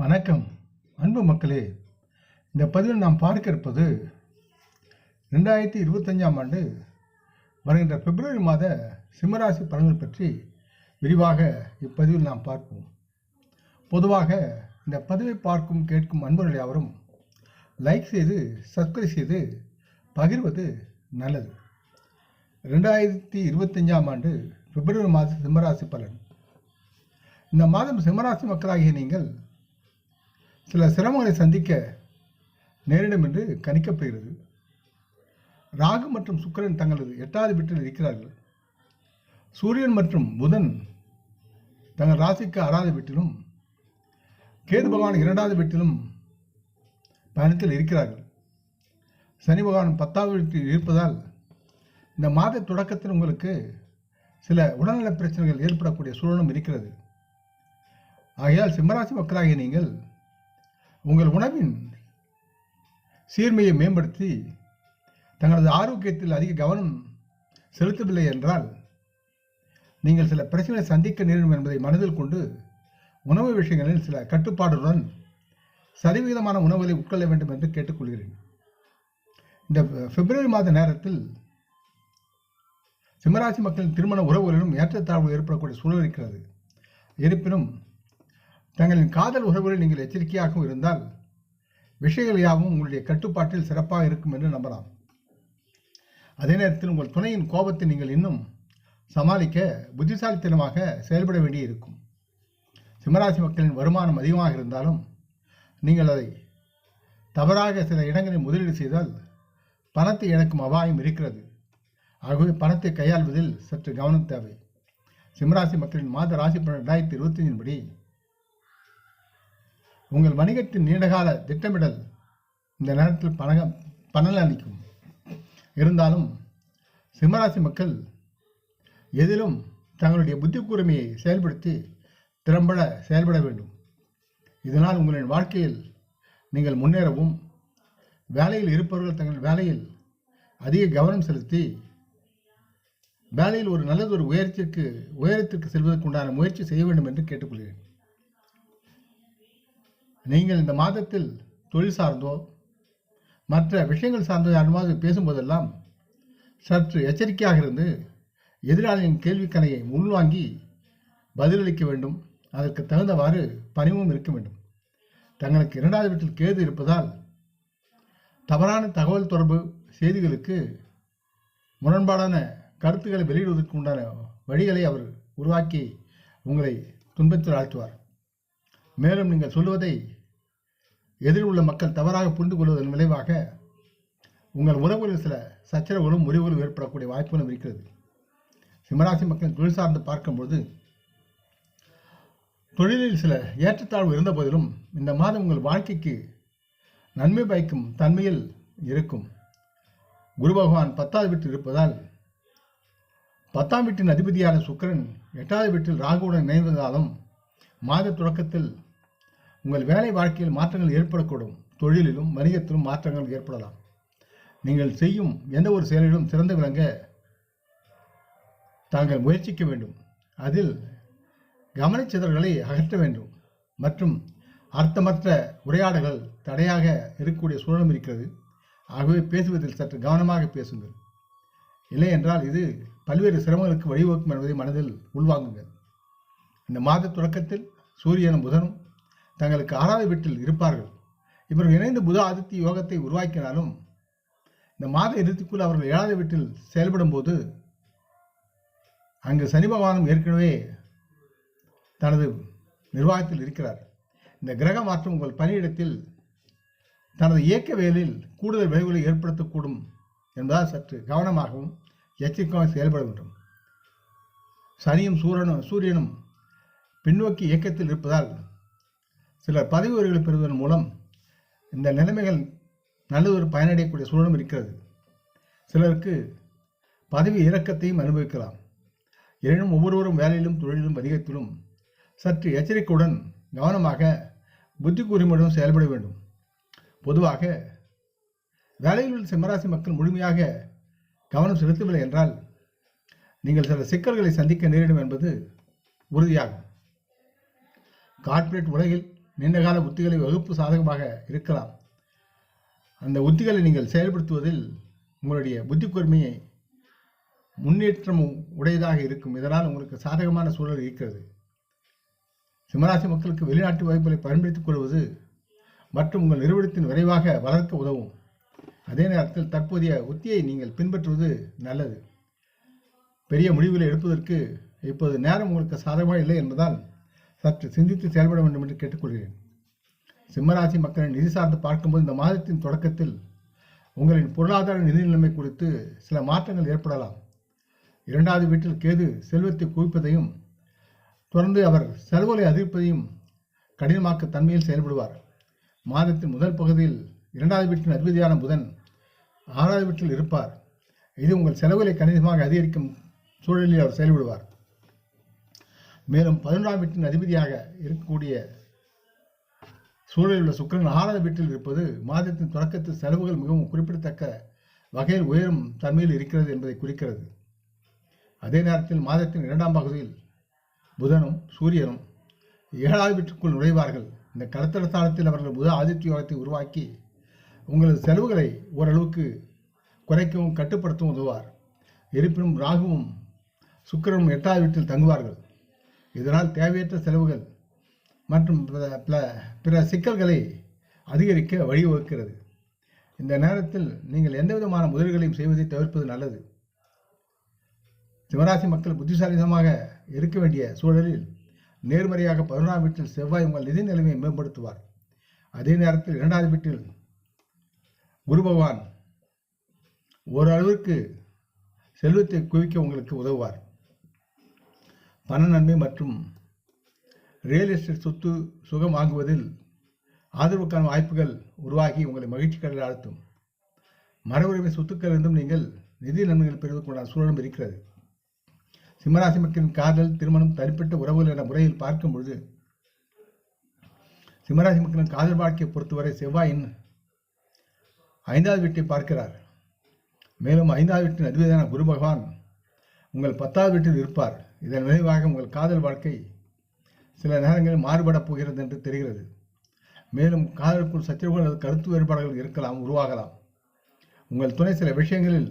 வணக்கம். அன்பு மக்களே இந்த பதிவில் நாம் பார்க்க இருப்பது ரெண்டாயிரத்தி இருபத்தஞ்சாம் ஆண்டு வருகின்ற பிப்ரவரி மாத சிம்மராசி பலன்கள் பற்றி விரிவாக இப்பதிவில் நாம் பார்ப்போம். பொதுவாக இந்த பதிவை பார்க்கும் கேட்கும் அன்பர்கள் யாவரும் லைக் செய்து சப்ஸ்கிரைப் செய்து பகிர்வது நல்லது. ரெண்டாயிரத்தி இருபத்தஞ்சாம் ஆண்டு பிப்ரவரி மாத சிம்மராசி பலன். இந்த மாதம் சிம்மராசி மக்களாகிய நீங்கள் சில சிரமங்களை சந்திக்க நேரிடும் என்று கணிக்கப்படுகிறது ராகு மற்றும் சுக்கிரன் தங்களது எட்டாவது வீட்டில் இருக்கிறார்கள். சூரியன் மற்றும் புதன் தங்கள் ராசிக்கு ஆறாவது வீட்டிலும் கேது பகவான் இரண்டாவது வீட்டிலும் பயணத்தில் இருக்கிறார்கள். சனி பகவான் பத்தாவது வீட்டில் இருப்பதால் இந்த மாத தொடக்கத்தில் உங்களுக்கு சில உடல்நல பிரச்சனைகள் ஏற்படக்கூடிய சூழலும் இருக்கிறது. ஆகையால் சிம்மராசி மக்களாகிய நீங்கள் உங்கள் உணவின் சீர்மையை மேம்படுத்தி தங்களது ஆரோக்கியத்தில் அதிக கவனம் செலுத்தவில்லை என்றால் நீங்கள் சில பிரச்சனை சந்திக்க நேரிடும் என்பதை மனதில் கொண்டு உணவு விஷயங்களில் சில கட்டுப்பாடுடன் சரிவிகிதமான உணவுகளை உட்கொள்ள வேண்டும் என்று கேட்டுக்கொள்கிறேன். இந்த பிப்ரவரி மாத நேரத்தில் சிம்மராசி மக்களின் திருமண உறவுகளிலும் ஏற்றத்தாழ்வு ஏற்படக்கூடிய சூழல் இருக்கிறது. இருப்பினும் தங்களின் காதல் உறவுகளில் நீங்கள் எச்சரிக்கையாகவும் இருந்தால் விஷயங்கள் யாவும் உங்களுடைய கட்டுப்பாட்டில் சிறப்பாக இருக்கும் என்று நம்பலாம். அதே நேரத்தில் உங்கள் துணையின் கோபத்தை நீங்கள் இன்னும் சமாளிக்க புத்திசாலித்தனமாக செயல்பட வேண்டி இருக்கும் சிம்மராசி மக்களின் வருமானம் அதிகமாக இருந்தாலும் நீங்கள் அதை தவறாக சில இடங்களில் முதலீடு செய்தால் பணத்தை இழக்கும் அபாயம் இருக்கிறது. ஆகவே பணத்தை கையாள்வதில் சற்று கவனம் தேவை. சிம்மராசி மக்களின் மாத ராசி பலன் ரெண்டாயிரத்தி இருபத்தஞ்சின் படி உங்கள் வணிகத்தின் நீண்டகால திட்டமிடல் இந்த நேரத்தில் பணக பலன் அளிக்கும். இருந்தாலும் சிம்மராசி மக்கள் எதிலும் தங்களுடைய புத்தி கூர்மையை செயல்படுத்தி திறம்பட செயல்பட வேண்டும். இதனால் உங்களின் வாழ்க்கையில் நீங்கள் முன்னேறவும் வேலையில் இருப்பவர்கள் தங்கள் வேலையில் அதிக கவனம் செலுத்தி வேலையில் ஒரு நல்லதொரு உயரத்திற்கு உயரத்திற்கு செல்வதற்குண்டான முயற்சி செய்ய வேண்டும் என்று கேட்டுக்கொள்கிறேன். நீங்கள் இந்த மாதத்தில் தொழில் சார்ந்தோ மற்ற விஷயங்கள் சார்ந்தோ யாருமாவது பேசும்போதெல்லாம் சற்று எச்சரிக்கையாக இருந்து எதிராளியின் கேள்விக்கணையை உள்வாங்கி பதிலளிக்க வேண்டும். அதற்கு தகுந்தவாறு பணிவும் இருக்க வேண்டும். தங்களுக்கு இரண்டாவது வீட்டில் கேது இருப்பதால் தவறான தகவல் தொடர்பு செய்திகளுக்கு முரண்பாடான கருத்துக்களை வெளியிடுவதற்கு உண்டான வழிகளை அவர் உருவாக்கி உங்களை துன்பத்தில் ஆழ்த்துவார். மேலும் நீங்கள் சொல்வதை எதிரில் உள்ள மக்கள் தவறாக புரிந்து கொள்வதன் விளைவாக உங்கள் உறவுகளில் சில சச்சரவுகளும் முறிவுகளும் ஏற்படக்கூடிய வாய்ப்புகளும் இருக்கிறது. சிம்மராசி மக்களின் தொழில் சார்ந்து பார்க்கும்போது தொழிலில் சில ஏற்றத்தாழ்வு இருந்த போதிலும் இந்த மாதம் உங்கள் வாழ்க்கைக்கு நன்மை பயக்கும் தன்மையில் இருக்கும். குரு பகவான் பத்தாவது வீட்டில் இருப்பதால் பத்தாம் வீட்டின் அதிபதியான சுக்கிரன் எட்டாவது வீட்டில் ராகுவுடன் இணைந்ததாலும் மாத தொடக்கத்தில் உங்கள் வேலை வாழ்க்கையில் மாற்றங்கள் ஏற்படக்கூடும். தொழிலிலும் வணிகத்திலும் மாற்றங்கள் ஏற்படலாம். நீங்கள் செய்யும் எந்த ஒரு செயலிலும் சிறந்து விளங்க தாங்கள் முயற்சிக்க வேண்டும். அதில் கவனச்சிதறல்களை அகற்ற வேண்டும். மற்றும் அர்த்தமற்ற உரையாடல்கள் தடையாக இருக்கக்கூடிய சூழலும் இருக்கிறது. ஆகவே பேசுவதில் சற்று கவனமாக பேசுங்கள். இல்லை என்றால் இது பல்வேறு சிரமங்களுக்கு வழிவகுக்கும் என்பதை மனதில் உள்வாங்குங்கள். இந்த மாத தொடக்கத்தில் சூரியனும் புதனும் தங்களுக்கு ஆறாவது வீட்டில் இருப்பார்கள். இவர்கள் இணைந்து புத ஆதித்ய யோகத்தை உருவாக்கினாலும் இந்த மாத இறுதிக்குள் அவர்கள் ஏழாவது வீட்டில் செயல்படும் போது அங்கு சனி பகவானும் ஏற்கனவே தனது நிர்வாகத்தில் இருக்கிறார். இந்த கிரக மாற்றம் உங்கள் பணியிடத்தில் தனது இயக்க வேலையில் கூடுதல் விளைவுகளை ஏற்படுத்தக்கூடும் என்பதால் சற்று கவனமாகவும் எச்சரிக்கையாக செயல்பட வேண்டும். சனியும் சூரனும் சூரியனும் பின்னோக்கி இயக்கத்தில் இருப்பதால் சிலர் பதவி உயர்வுகளை பெறுவதன் மூலம் இந்த நிலைமைகள் நல்லதொரு பயனடையக்கூடிய சூழலும் இருக்கிறது. சிலருக்கு பதவி இறக்கத்தையும் அனுபவிக்கலாம். எனினும் ஒவ்வொருவரும் வேலையிலும் தொழிலிலும் வணிகத்திலும் சற்று எச்சரிக்கையுடன் கவனமாக புத்தி கூறிமுடன் செயல்பட வேண்டும். பொதுவாக வேலையில் உள்ள சிம்மராசி மக்கள் முழுமையாக கவனம் செலுத்தவில்லை என்றால் நீங்கள் சில சிக்கல்களை சந்திக்க நேரிடும் என்பது உறுதியாகும். கார்ப்பரேட் உலகில் நீண்டகால உத்திகளை வகுப்பு சாதகமாக இருக்கலாம். அந்த உத்திகளை நீங்கள் செயல்படுத்துவதில் உங்களுடைய புத்தி கூர்மையை முன்னேற்றம் உடையதாக இருக்கும். இதனால் உங்களுக்கு சாதகமான சூழல் இருக்கிறது. சிம்மராசி மக்களுக்கு வெளிநாட்டு வாய்ப்புகளை பயன்படுத்திக் கொள்வது மற்றும் உங்கள் நிறுவனத்தின் விரைவாக வளர்க்க உதவும். அதே நேரத்தில் தற்போதைய உத்தியை நீங்கள் பின்பற்றுவது நல்லது. பெரிய முடிவுகளை எடுப்பதற்கு இப்போது நேரம் உங்களுக்கு சாதகமாக இல்லை என்பதால் சற்று சிந்தித்து செயல்பட வேண்டும் என்று கேட்டுக்கொள்கிறேன். சிம்மராசி மக்களின் நிதி சார்ந்து பார்க்கும்போது இந்த மாதத்தின் தொடக்கத்தில் உங்களின் பொருளாதார நிதி நிலைமை குறித்து சில மாற்றங்கள் ஏற்படலாம். இரண்டாவது வீட்டில் கேது செல்வத்தை குவிப்பதையும் தொடர்ந்து அவர் செலவுகளை அதிகரிப்பதையும் கடினமாக்க தன்மையில் செயல்படுவார். மாதத்தின் முதல் பகுதியில் இரண்டாவது வீட்டின் அதிபதியான புதன் ஆறாவது வீட்டில் இருப்பார். இது உங்கள் செலவுகளை கணிசமாக அதிகரிக்கும் சூழலில் அவர் செயல்படுவார். மேலும் பதினொன்றாம் வீட்டின் அதிபதியாக இருக்கக்கூடிய சூழலில் உள்ள சுக்கரன் ஆறாவது வீட்டில் இருப்பது மாதத்தின் தொடக்கத்தில் செலவுகள் மிகவும் குறிப்பிடத்தக்க வகையில் உயரும் தன்மையில் இருக்கிறது என்பதை குறிக்கிறது. அதே நேரத்தில் மாதத்தின் இரண்டாம் பகுதியில் புதனும் சூரியனும் ஏழாவது வீட்டுக்குள் நுழைவார்கள். இந்த கலத்தர ஸ்தானத்தில் அவர்கள் புத ஆதித்ய யோகத்தை உருவாக்கி உங்களது செலவுகளை ஓரளவுக்கு குறைக்கவும் கட்டுப்படுத்தவும் உதவார் இருப்பினும் ராகுவும் சுக்கரனும் எட்டாவது வீட்டில் தங்குவார்கள். இதனால் தேவையற்ற செலவுகள் மற்றும் பிற- பிற சிக்கல்களை அதிகரிக்க வழிவகுக்கிறது. இந்த நேரத்தில் நீங்கள் எந்த விதமான முதல்களையும் செய்வதை தவிர்ப்பது நல்லது. சிவராசி மக்கள் புத்திசாலிதமாக இருக்க வேண்டிய சூழலில் நேர்மறையாக பதினொன்றாம் வீட்டில் செவ்வாய் உங்கள் நிதி நிலைமையை மேம்படுத்துவார். அதே நேரத்தில் இரண்டாவது வீட்டில் குரு பகவான் ஓரளவிற்கு செல்வத்தை குவிக்க உங்களுக்கு உதவுவார். பண நன்மை மற்றும் ரியல் எஸ்டேட் சொத்து சுகம் வாங்குவதில் ஆதரவுக்கான வாய்ப்புகள் உருவாகி உங்களை மகிழ்ச்சி கடலில் ஆழ்த்தும். மரபுரிமை சொத்துக்கள் இருந்தும் நீங்கள் நிதி நன்மைகள் பெறுவதற்குண்டான சூழலும் இருக்கிறது. சிம்மராசி மக்களின் காதல் திருமணம் தனிப்பட்ட உறவுகள் என முறையில் பார்க்கும் பொழுது சிம்மராசி மக்களின் காதல் வாழ்க்கையை பொறுத்தவரை செவ்வாயின் ஐந்தாவது வீட்டை பார்க்கிறார். மேலும் ஐந்தாவது வீட்டின் அதிபதியான குரு பகவான் உங்கள் பத்தாவது வீட்டில் இருப்பார். இதன் விளைவாக உங்கள் காதல் வாழ்க்கை சில நேரங்களில் மாறுபடப் போகிறது என்று தெரிகிறது. மேலும் காதலுக்குள் சச்சரவுகள் அல்லது கருத்து வேறுபாடுகள் இருக்கலாம் உருவாகலாம். உங்கள் துணை சில விஷயங்களில்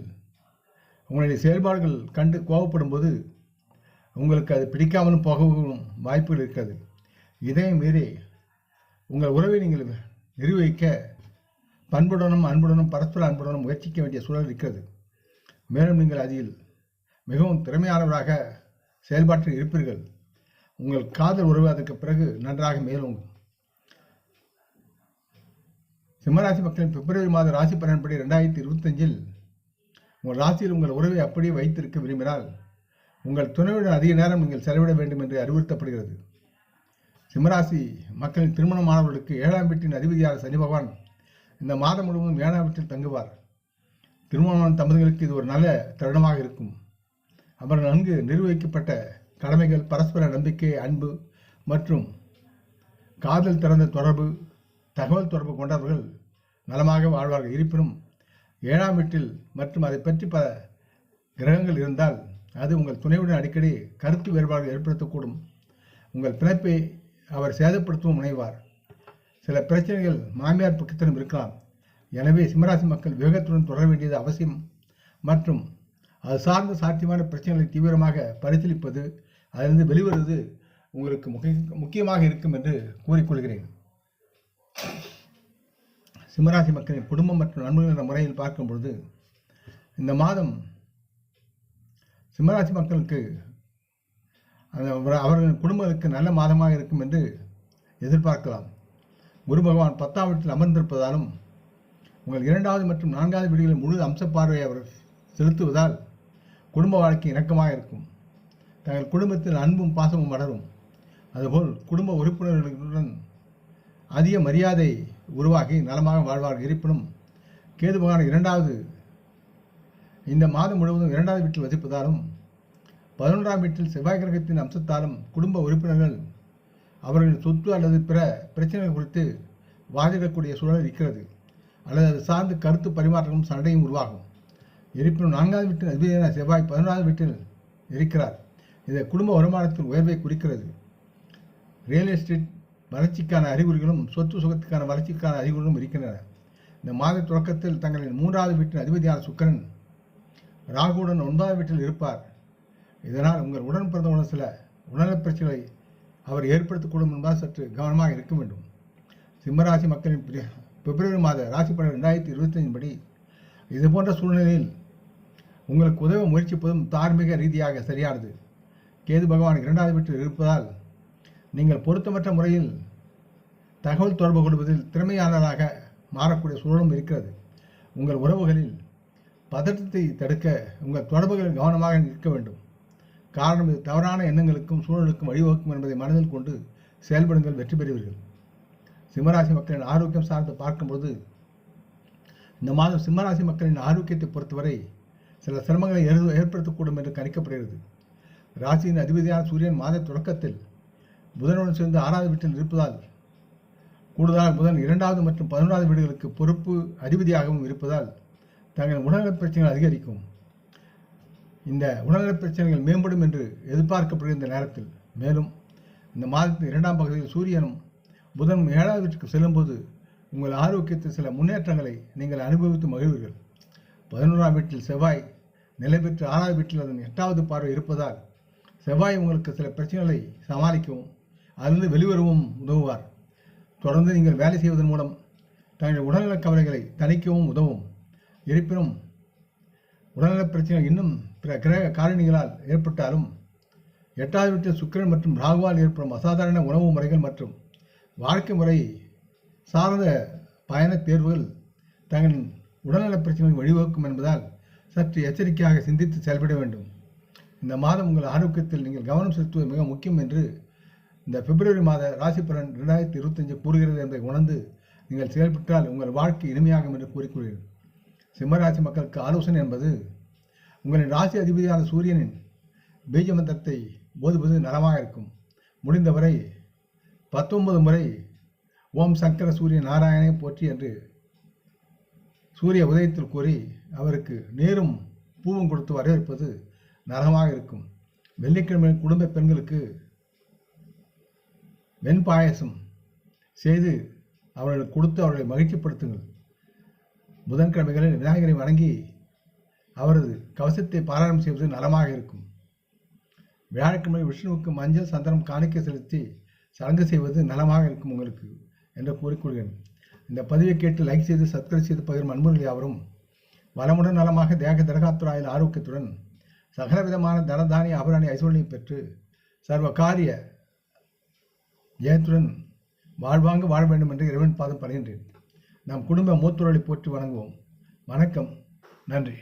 உங்களுடைய செயல்பாடுகள் கண்டு கோபப்படும் போது உங்களுக்கு அது பிடிக்காமலும் போகவும் வாய்ப்புகள் இருக்கிறது இதையும் மீறி உங்கள் உறவை நீங்கள் நிர்வகிக்க பண்புடனும் அன்புடனும் பரஸ்பர அன்புடனும் முயற்சிக்க வேண்டிய சூழல் இருக்கிறது. மேலும் நீங்கள் அதில் மிகவும் திறமையானவராக செயல்பாட்டில் இருப்பீர்கள். உங்கள் காதல் உறவு அதற்கு பிறகு நன்றாக மேலும் சிம்மராசி மக்களின் பிப்ரவரி மாத ராசி பலன்படி ரெண்டாயிரத்தி இருபத்தஞ்சில் உங்கள் ராசியில் உங்கள் உறவை அப்படியே வைத்திருக்க விரும்பினால் உங்கள் துணையுடன் அதிக நேரம் நீங்கள் செலவிட வேண்டும் என்று அறிவுறுத்தப்படுகிறது. சிம்மராசி மக்களின் திருமணமானவர்களுக்கு ஏழாம் வீட்டின் அதிபதியான சனி பகவான் இந்த மாதம் முழுவதும் ஏழாம் வீட்டில் தங்குவார். திருமணமான தம்பதிகளுக்கு இது ஒரு நல்ல தருணமாக இருக்கும். அவர் நன்கு நிர்வகிக்கப்பட்ட கடமைகள் பரஸ்பர நம்பிக்கை அன்பு மற்றும் காதல் திறந்த தொடர்பு தகவல் தொடர்பு கொண்டவர்கள் நலமாக வாழ்வார்கள். இருப்பினும் ஏழாம் வீட்டில் மற்றும் அதை பற்றி பல கிரகங்கள் இருந்தால் அது உங்கள் துணையுடன் அடிக்கடி கருத்து வேறுபாடுகள் ஏற்படுத்தக்கூடும். உங்கள் பிணைப்பை அவர் சேதப்படுத்தவும் முனைவார். சில பிரச்சனைகள் மாமியார் பக்கத்திலும் இருக்கலாம். எனவே சிம்மராசி மக்கள் வேகத்துடன் தொடர வேண்டியது அவசியம். மற்றும் அது சார்ந்த சாத்தியமான பிரச்சனைகளை தீவிரமாக பரிசீலிப்பது அதிலிருந்து வெளிவருவது உங்களுக்கு முக்கிய முக்கியமாக இருக்கும் என்று கூறிக்கொள்கிறேன். சிம்மராசி மக்களின் குடும்பம் மற்றும் நண்பர்கள் என்ற முறையில் பார்க்கும் பொழுது இந்த மாதம் சிம்மராசி மக்களுக்கு அந்த அவர்- அவர்களின் குடும்பங்களுக்கு நல்ல மாதமாக இருக்கும் என்று எதிர்பார்க்கலாம். குரு பகவான் பத்தாம் வீட்டில் அமர்ந்திருப்பதாலும் உங்கள் இரண்டாவது மற்றும் நான்காவது வீடுகளில் முழு அம்ச பார்வையை அவர் செலுத்துவதால் குடும்ப வாழ்க்கை இணக்கமாக இருக்கும். தங்கள் குடும்பத்தில் அன்பும் பாசமும் வளரும். அதுபோல் குடும்ப உறுப்பினர்களுடன் அதிக மரியாதை உருவாகி நலமாக வாழ்வார்கள் இருப்பினும் கேது பகவான் இரண்டாவது இந்த மாதம் முழுவதும் இரண்டாவது வீட்டில் வசிப்பதாலும் பதினொன்றாம் வீட்டில் செவ்வாய் கிரகத்தின் அம்சத்தாலும் குடும்ப உறுப்பினர்கள் அவர்களின் சொத்து அல்லது பிற பிரச்சனைகள் குறித்து வாதிடக்கூடிய சூழல் இருக்கிறது. அல்லது அது சார்ந்து கருத்து பரிமாற்றமும் சண்டையும் உருவாகும். இருப்பினும் நான்காவது வீட்டின் அதிபதியான செவ்வாய் பதினொன்றாவது வீட்டில் இருக்கிறார். இது குடும்ப வருமானத்தின் உயர்வை குறிக்கிறது. ரியல் எஸ்டேட் வளர்ச்சிக்கான அறிகுறிகளும் சொத்து சுகத்துக்கான வளர்ச்சிக்கான அறிகுறிகளும் இருக்கின்றன. இந்த மாத தொடக்கத்தில் தங்களின் மூன்றாவது வீட்டின் அதிபதியான சுக்கிரன் ராகுடன் ஒன்பதாவது வீட்டில் இருப்பார். இதனால் உங்கள் உடன் பிறந்தவுடன் சில உடல்நலப் பிரச்சனைகளை அவர் ஏற்படுத்தக்கூடும் என்பதால் சற்று கவனமாக இருக்க வேண்டும். சிம்மராசி மக்களின் பிப்ரவரி மாத ராசி பலன் ரெண்டாயிரத்தி இருபத்தஞ்சின் படி இது போன்ற சூழ்நிலையில் உங்களுக்கு உதவ முயற்சிப்பதும் தார்மீக ரீதியாக சரியானது. கேது பகவான் இரண்டாவது வீட்டில் இருப்பதால் நீங்கள் பொருத்தமற்ற முறையில் தகவல் தொடர்பு கொள்வதில் திறமையானதாக மாறக்கூடிய சூழலும் இருக்கிறது. உங்கள் உறவுகளில் பதற்றத்தை தடுக்க உங்கள் தொடர்புகளில் கவனமாக இருக்க வேண்டும். காரணம் இது தவறான எண்ணங்களுக்கும் சூழலுக்கும் வழிவகுக்கும் என்பதை மனதில் கொண்டு செயல்படுங்கள் வெற்றி பெறுவீர்கள். சிம்மராசி மக்களின் ஆரோக்கியம் சார்ந்து பார்க்கும்போது இந்த மாதம் சிம்மராசி மக்களின் ஆரோக்கியத்தை பொறுத்தவரை சில சிரமங்களை ஏற்படுத்தக்கூடும் என்று கணிக்கப்படுகிறது. ராசியின் அதிபதியான சூரியன் மாத தொடக்கத்தில் புதனுடன் சேர்ந்து ஆறாவது வீட்டில் இருப்பதால் கூடுதலாக புதன் இரண்டாவது மற்றும் பதினொன்றாவது வீடுகளுக்கு பொறுப்பு அதிபதியாகவும் இருப்பதால் தங்கள் உடல்நலப் பிரச்சனைகள் அதிகரிக்கும். இந்த உடல்நலப் பிரச்சனைகள் மேம்படும் என்று எதிர்பார்க்கப்படுகிற இந்த நேரத்தில் மேலும் இந்த மாதத்தின் இரண்டாம் பகுதியில் சூரியனும் புதனும் ஏழாவது வீட்டுக்கு செல்லும்போது உங்கள் ஆரோக்கியத்தில் சில முன்னேற்றங்களை நீங்கள் அனுபவித்து மகிழ்வீர்கள். பதினோராம் வீட்டில் செவ்வாய் நிலை பெற்று ஆறாவது வீட்டில் அதன் எட்டாவது பார்வை இருப்பதால் செவ்வாய் உங்களுக்கு சில பிரச்சனைகளை சமாளிக்கவும் அதிலிருந்து வெளிவரவும் உதவுவார். தொடர்ந்து நீங்கள் வேலை செய்வதன் மூலம் தங்கள் உடல்நலக் கவலைகளை தணிக்கவும் உதவும். இருப்பினும் உடல்நலப் பிரச்சனை இன்னும் பிற கிரக காரணிகளால் ஏற்பட்டாலும் எட்டாவது வீட்டில் சுக்கிரன் மற்றும் ராகுவால் ஏற்படும் அசாதாரண உணவு முறைகள் மற்றும் வாழ்க்கை முறை சார்ந்த பயண தேர்வுகள் தங்களின் உடல்நலப் பிரச்சனைக்கு வழிவகுக்கும் என்பதால் சற்று எச்சரிக்கையாக சிந்தித்து செயல்பட வேண்டும். இந்த மாதம் உங்கள் ஆரோக்கியத்தில் நீங்கள் கவனம் செலுத்துவது மிக முக்கியம் என்று இந்த பிப்ரவரி மாத ராசி பலன் ரெண்டாயிரத்தி இருபத்தஞ்சு கூறுகிறது என்பதை உணர்ந்து நீங்கள் செயல்பட்டால் உங்கள் வாழ்க்கை இனிமையாகும் என்று கூறிக்கொள்கிறேன். சிம்மராசி மக்களுக்கு ஆலோசனை என்பது உங்களின் ராசி அதிபதியான சூரியனின் பீஜ மந்திரத்தை போதுவது நலமாக இருக்கும். முடிந்தவரை பத்தொன்பது முறை ஓம் சங்கர சூரிய நாராயணனை போற்றி என்று சூரிய உதயத்தில் கூறி அவருக்கு நேரும் பூவும் கொடுத்து வரவேற்பது நலமாக இருக்கும். வெள்ளிக்கிழமை குடும்ப பெண்களுக்கு வெண்பாயசம் செய்து அவர்களுக்கு கொடுத்து அவர்களை மகிழ்ச்சிப்படுத்துங்கள். புதன்கிழமைகளில் விநாயகரை வணங்கி அவரது கவசத்தை பாராயணம் செய்வது நலமாக இருக்கும். வியாழக்கிழமை விஷ்ணுவுக்கு மஞ்சள் சந்தனம் காணிக்கை செலுத்தி சடங்கு செய்வது நலமாக இருக்கும் உங்களுக்கு என்று கூறிக்கொள்கிறேன் இந்த பதிவை கேட்டு லைக் செய்து சப்ஸ்கிரைப் செய்து பகிரும் அன்பர்கள் யாவரும் வளமுடன் நலமாக தேக திரகாத்துராயில் ஆரோக்கியத்துடன் சகலவிதமான தனதானிய அபராணி ஐஸ்வர்யம் பெற்று சர்வ காரிய ஜெயத்துடன் வாழ்வாங்க வாழ வேண்டும் என்று இறைவன் பாதம் பணிகின்றேன். நம் குடும்ப மூத்தோர்களை போற்றி வணங்குவோம். வணக்கம். நன்றி.